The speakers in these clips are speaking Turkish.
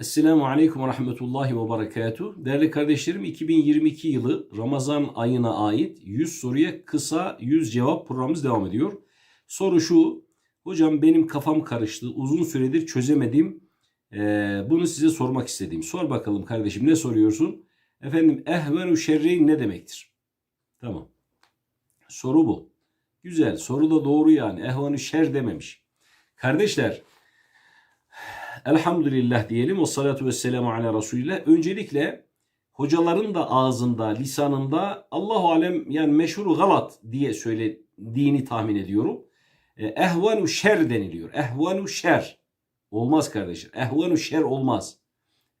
Esselamu Aleyküm ve Rahmetullahi ve Berekatuhu. Değerli kardeşlerim 2022 yılı Ramazan ayına ait 100 soruya kısa 100 cevap programımız devam ediyor. Soru şu. Hocam benim kafam karıştı. Uzun süredir çözemedim. Ee, bunu size sormak istedim. Sor bakalım kardeşim ne soruyorsun? Efendim ehvenu şerreyn ne demektir? Tamam. Soru bu. Güzel. Soru da doğru yani. Ehvenu şer dememiş. Kardeşler Elhamdülillah diyelim. O salatu ve selamu ala Resulillah. Öncelikle hocaların da ağzında, lisanında Allahu alem yani meşhur galat diye söylediğini tahmin ediyorum. E, Ehvanu şer deniliyor. Ehvanu şer. Olmaz kardeşler. Ehvanu şer olmaz.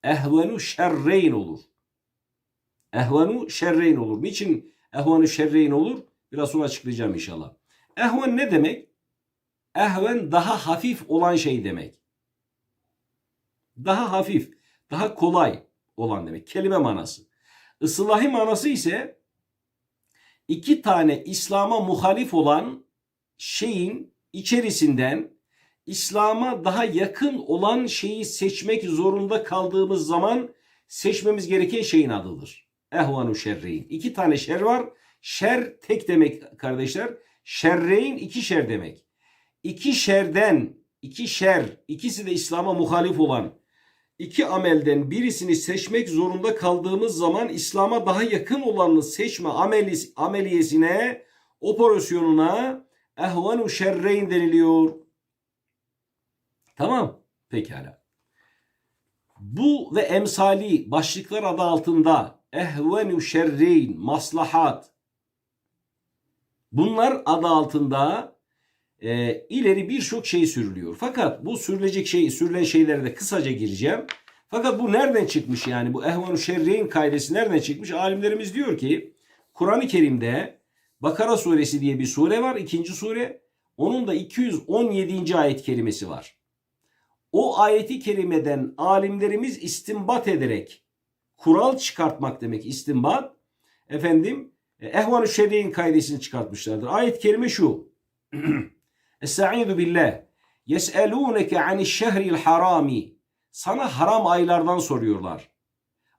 Ehvanu şerreyn olur. Ehvanu şerreyn olur. Niçin ehvanu şerreyn olur? Biraz sonra açıklayacağım inşallah. Ehvan ne demek? Ehven daha hafif olan şey demek daha hafif, daha kolay olan demek. Kelime manası. Islahi manası ise iki tane İslam'a muhalif olan şeyin içerisinden İslam'a daha yakın olan şeyi seçmek zorunda kaldığımız zaman seçmemiz gereken şeyin adıdır. Ehvanu şerreyn. İki tane şer var. Şer tek demek kardeşler. Şerreyn iki şer demek. İki şerden, iki şer, ikisi de İslam'a muhalif olan iki amelden birisini seçmek zorunda kaldığımız zaman İslam'a daha yakın olanını seçme ameli, ameliyesine, operasyonuna ehvanu şerreyn deniliyor. Tamam. Pekala. Bu ve emsali başlıklar adı altında ehvenu şerreyn, maslahat bunlar adı altında e, ileri birçok şey sürülüyor. Fakat bu sürülecek şey, sürülen şeylere de kısaca gireceğim. Fakat bu nereden çıkmış yani bu ehvanu şerreyn kaidesi nereden çıkmış? Alimlerimiz diyor ki Kur'an-ı Kerim'de Bakara suresi diye bir sure var. ikinci sure. Onun da 217. ayet kelimesi var. O ayeti kerimeden alimlerimiz istinbat ederek kural çıkartmak demek istinbat. Efendim ehvanu şerreyn kaidesini çıkartmışlardır. Ayet kerime şu. Estaizu billah. Yes'elûneke anişşehril harami. Sana haram aylardan soruyorlar.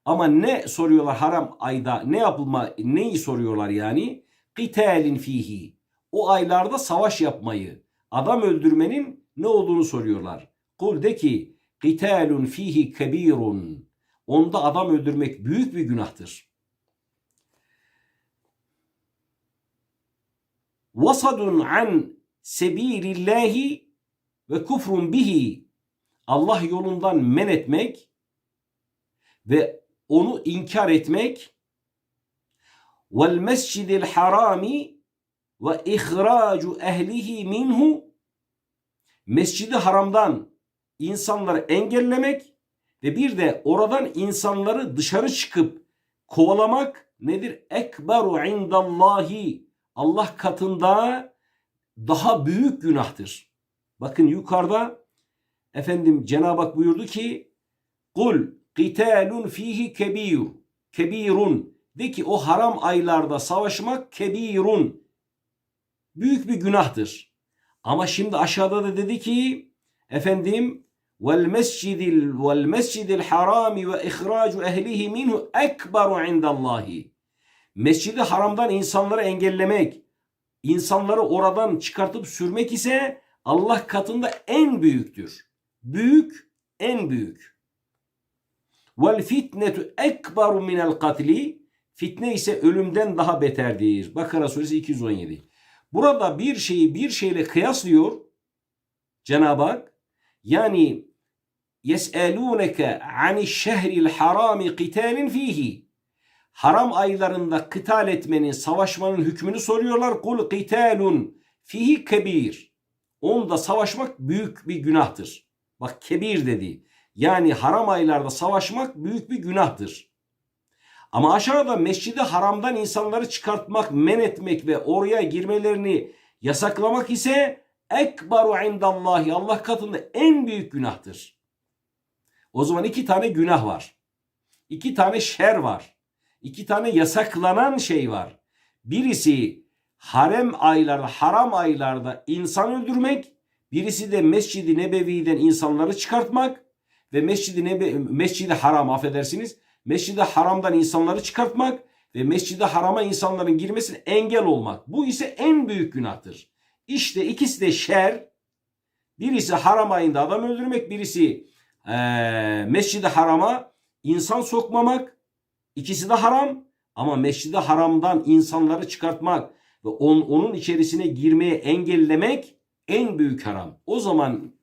Ama ne soruyorlar haram ayda? Ne yapılma, neyi soruyorlar yani? Qitalin fihi. O aylarda savaş yapmayı, adam öldürmenin ne olduğunu soruyorlar. Kul de ki qitalun fihi kebirun. Onda adam öldürmek büyük bir günahtır. Vasadun an sebilillahi ve kufrun bihi. Allah yolundan men etmek ve onu inkar etmek. Vel mescidil harami ve ihracu ehlihi minhu. Mescidi haramdan insanları engellemek ve bir de oradan insanları dışarı çıkıp kovalamak nedir? Ekberu indallahi. Allah katında daha büyük günahtır. Bakın yukarıda efendim Cenab-ı Hak buyurdu ki kul qitalun fihi kebir kebirun de ki o haram aylarda savaşmak kebirun büyük bir günahtır. Ama şimdi aşağıda da dedi ki efendim vel mescidil vel mescidil harami ve ihracu ehlihi minhu ekberu indallahi. Mescidi haramdan insanları engellemek, insanları oradan çıkartıp sürmek ise Allah katında en büyüktür. Büyük, en büyük. Vel fitnetu ekbaru minel katli. Fitne ise ölümden daha beterdir. Bakara suresi 217. Burada bir şeyi bir şeyle kıyaslıyor Cenab-ı Hak. Yani yes'elûneke anиш şehril harami qitalin fihi haram aylarında kıtal etmenin, savaşmanın hükmünü soruyorlar. Kul qitalun fihi kebir. Onda savaşmak büyük bir günahtır. Bak kebir dedi. Yani haram aylarda savaşmak büyük bir günahtır. Ama aşağıda mescidi haramdan insanları çıkartmak, men etmek ve oraya girmelerini yasaklamak ise ekbaru indallahi Allah katında en büyük günahtır. O zaman iki tane günah var. İki tane şer var iki tane yasaklanan şey var. Birisi harem aylarda, haram aylarda insan öldürmek, birisi de Mescid-i Nebevi'den insanları çıkartmak ve Mescid-i Nebe, Mescid-i Haram affedersiniz. Mescid-i Haram'dan insanları çıkartmak ve Mescid-i Haram'a insanların girmesine engel olmak. Bu ise en büyük günahtır. İşte ikisi de şer. Birisi haram ayında adam öldürmek, birisi eee Mescid-i Haram'a insan sokmamak. İkisi de haram ama Mescid-i Haram'dan insanları çıkartmak ve on, onun içerisine girmeye engellemek en büyük haram. O zaman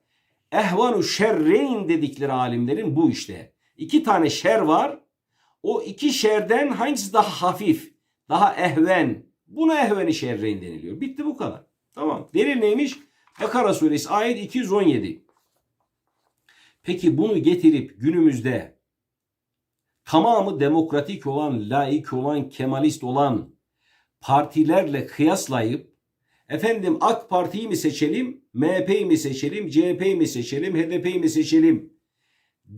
ehvanu şerreyn dedikleri alimlerin bu işte. İki tane şer var. O iki şerden hangisi daha hafif, daha ehven? Buna ehveni şerreyn deniliyor. Bitti bu kadar. Tamam. Delil neymiş? Bekara suresi ayet 217. Peki bunu getirip günümüzde tamamı demokratik olan, laik olan, kemalist olan partilerle kıyaslayıp efendim AK Parti'yi mi seçelim, MHP'yi mi seçelim, CHP'yi mi seçelim, HDP'yi mi seçelim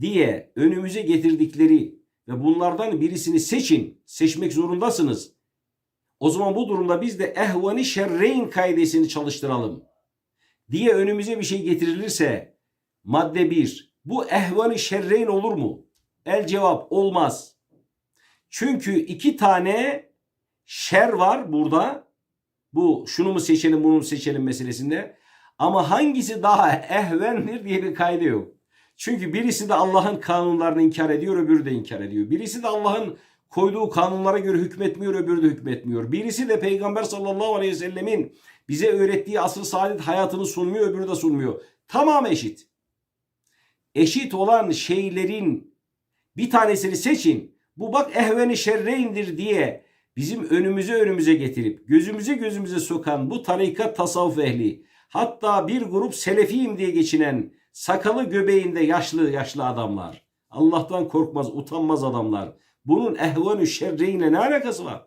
diye önümüze getirdikleri ve bunlardan birisini seçin, seçmek zorundasınız. O zaman bu durumda biz de ehvani şerreyn kaidesini çalıştıralım diye önümüze bir şey getirilirse madde 1 bu ehvani şerreyn olur mu? El cevap olmaz. Çünkü iki tane şer var burada. Bu şunu mu seçelim bunu mu seçelim meselesinde. Ama hangisi daha ehvendir diye bir kaydı yok. Çünkü birisi de Allah'ın kanunlarını inkar ediyor, öbürü de inkar ediyor. Birisi de Allah'ın koyduğu kanunlara göre hükmetmiyor, öbürü de hükmetmiyor. Birisi de Peygamber sallallahu aleyhi ve sellemin bize öğrettiği asıl saadet hayatını sunmuyor, öbürü de sunmuyor. Tamam eşit. Eşit olan şeylerin bir tanesini seçin. Bu bak ehveni şerreindir diye bizim önümüze önümüze getirip gözümüze gözümüze sokan bu tarikat tasavvuf ehli hatta bir grup selefiyim diye geçinen sakalı göbeğinde yaşlı yaşlı adamlar Allah'tan korkmaz utanmaz adamlar bunun ehvenü şerreyle ne alakası var?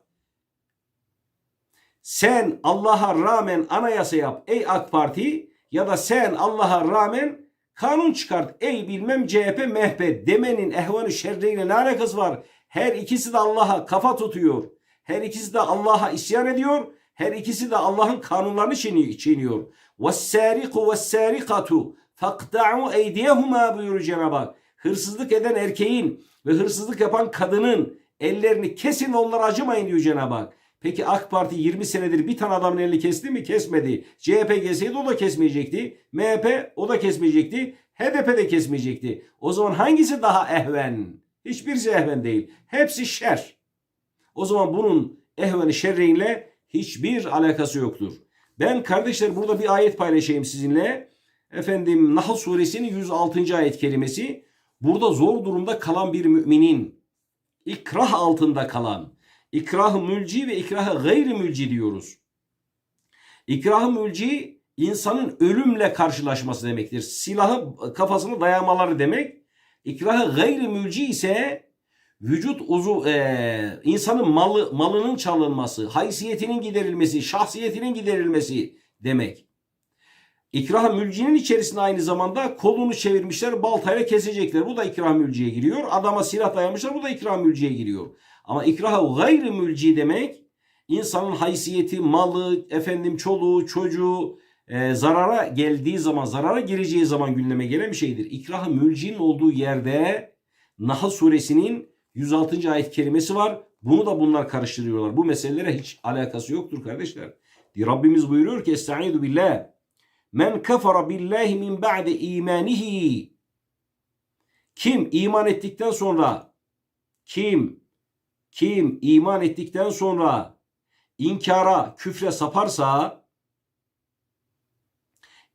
Sen Allah'a rağmen anayasa yap ey AK Parti ya da sen Allah'a rağmen kanun çıkart ey bilmem CHP MHP demenin ehvenü şerreyle ne alakası var? Her ikisi de Allah'a kafa tutuyor. Her ikisi de Allah'a isyan ediyor. Her ikisi de Allah'ın kanunlarını çiğni- çiğniyor. وَالسَّارِقُ وَالسَّارِقَةُ فَقْتَعُوا اَيْدِيَهُمَا buyuruyor Cenab-ı Hak. Hırsızlık eden erkeğin ve hırsızlık yapan kadının ellerini kesin ve onlara acımayın diyor Cenab-ı Hak. Peki AK Parti 20 senedir bir tane adamın elini kesti mi? Kesmedi. CHP gelseydi o da kesmeyecekti. MHP o da kesmeyecekti. HDP de kesmeyecekti. O zaman hangisi daha ehven? Hiçbirisi ehven değil. Hepsi şer. O zaman bunun ehveni şerriyle hiçbir alakası yoktur. Ben kardeşler burada bir ayet paylaşayım sizinle. Efendim Nahl suresinin 106. ayet kelimesi. Burada zor durumda kalan bir müminin ikrah altında kalan ikrah-ı mülci ve ikrah-ı gayri mülci diyoruz. İkrah-ı mülci insanın ölümle karşılaşması demektir. Silahı kafasına dayamaları demek. İkrah-ı gayri mülci ise vücut uzu e, insanın malı malının çalınması, haysiyetinin giderilmesi, şahsiyetinin giderilmesi demek. İkrah mülcinin içerisinde aynı zamanda kolunu çevirmişler baltayla kesecekler. Bu da ikrah mülciye giriyor. Adama silah dayamışlar. Bu da ikrah mülciye giriyor. Ama ikrah gayri mülci demek insanın haysiyeti, malı, efendim çoluğu, çocuğu e, zarara geldiği zaman, zarara gireceği zaman gündeme gelen bir şeydir. İkrah mülcinin olduğu yerde Nahl suresinin 106. ayet kelimesi var. Bunu da bunlar karıştırıyorlar. Bu meselelere hiç alakası yoktur kardeşler. Rabbimiz buyuruyor ki Estaizu billah. Men kafara billahi min ba'de imanihi. Kim iman ettikten sonra kim kim iman ettikten sonra inkara, küfre saparsa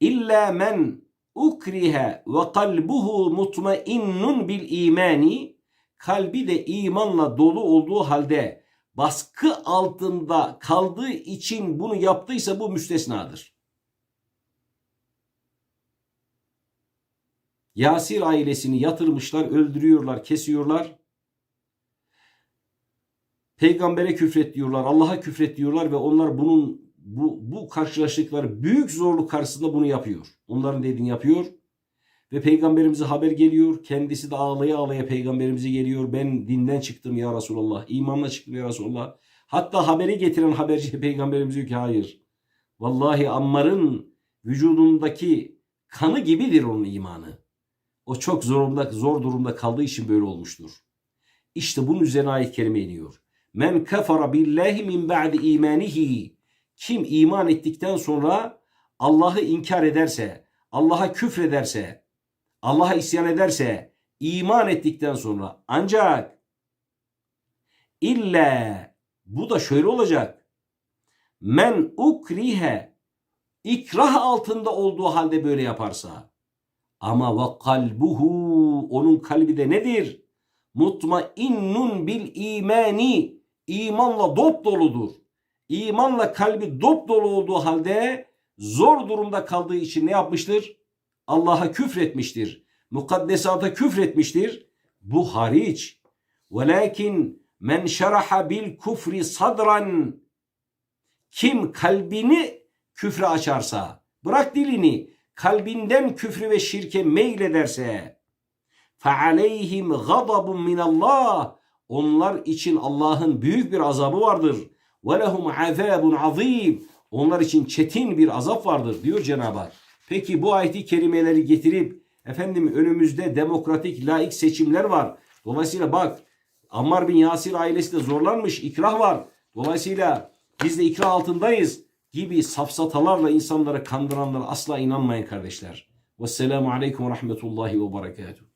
illa men ukrihe ve kalbuhu mutmainnun bil imani kalbi de imanla dolu olduğu halde baskı altında kaldığı için bunu yaptıysa bu müstesnadır. Yasir ailesini yatırmışlar, öldürüyorlar, kesiyorlar. Peygambere küfret diyorlar, Allah'a küfret diyorlar ve onlar bunun bu, bu karşılaştıkları büyük zorluk karşısında bunu yapıyor. Onların dediğini yapıyor. Ve peygamberimize haber geliyor. Kendisi de ağlaya ağlaya peygamberimize geliyor. Ben dinden çıktım ya Resulallah. İmanla çıktım ya Resulallah. Hatta haberi getiren haberci peygamberimiz diyor ki hayır. Vallahi Ammar'ın vücudundaki kanı gibidir onun imanı. O çok zorunda, zor durumda kaldığı için böyle olmuştur. İşte bunun üzerine ayet kerime iniyor. Men kefara billahi min ba'di imanihi. Kim iman ettikten sonra Allah'ı inkar ederse, Allah'a küfrederse, Allah'a isyan ederse, iman ettikten sonra ancak illa bu da şöyle olacak. Men ukrihe ikrah altında olduğu halde böyle yaparsa ama ve kalbuhu onun kalbi de nedir? Mutmainnun bil imani imanla dop doludur. İmanla kalbi dop dolu olduğu halde zor durumda kaldığı için ne yapmıştır? Allah'a küfretmiştir. Mukaddesata küfretmiştir. Bu hariç. Velakin men şeraha bil kufri sadran kim kalbini küfre açarsa bırak dilini kalbinden küfrü ve şirke meylederse fe aleyhim gadabun minallah onlar için Allah'ın büyük bir azabı vardır. Ve lehum azabun azim. Onlar için çetin bir azap vardır diyor Cenab-ı Hak. Peki bu ayeti kerimeleri getirip efendim önümüzde demokratik laik seçimler var. Dolayısıyla bak Ammar bin Yasir ailesi de zorlanmış. ikrah var. Dolayısıyla biz de ikrah altındayız gibi safsatalarla insanları kandıranlara asla inanmayın kardeşler. Vesselamu aleyküm ve rahmetullahi ve berekatuhu.